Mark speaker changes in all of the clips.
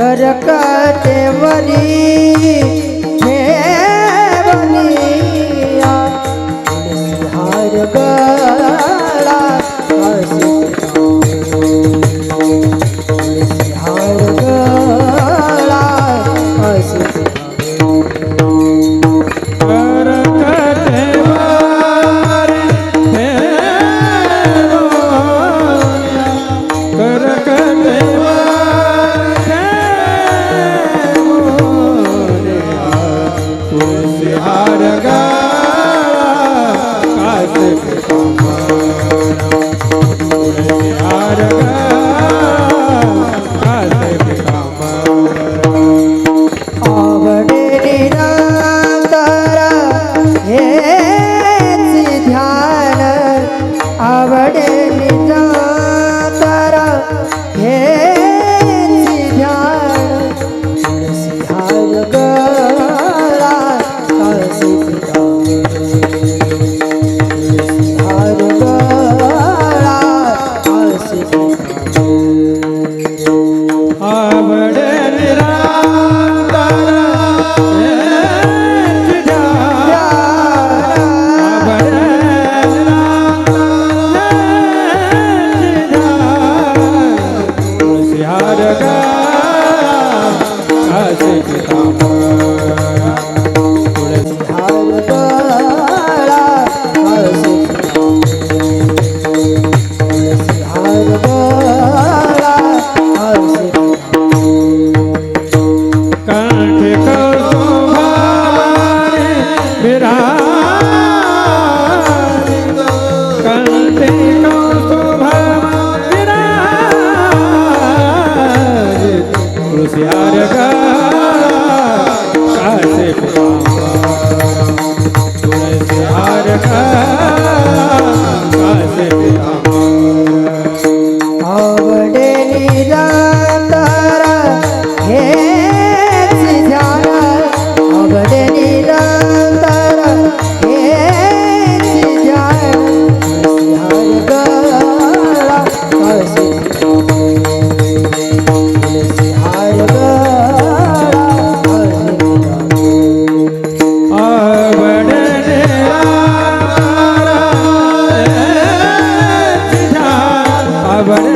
Speaker 1: કરકતે વરી तुळशी हार गळा, कासे पितांबर. तुळशी
Speaker 2: আবার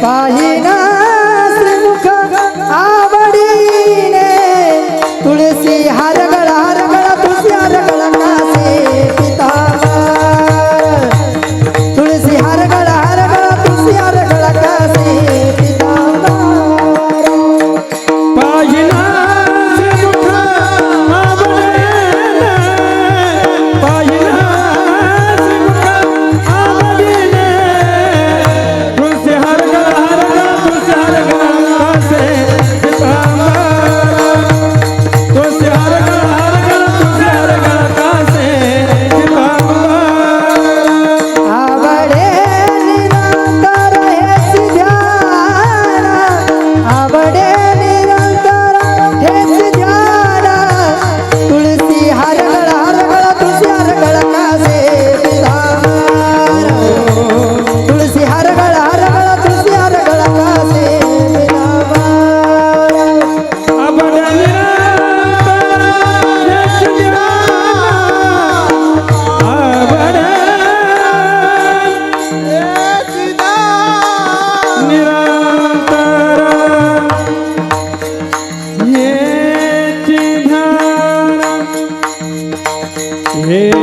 Speaker 2: 把一。Yeah.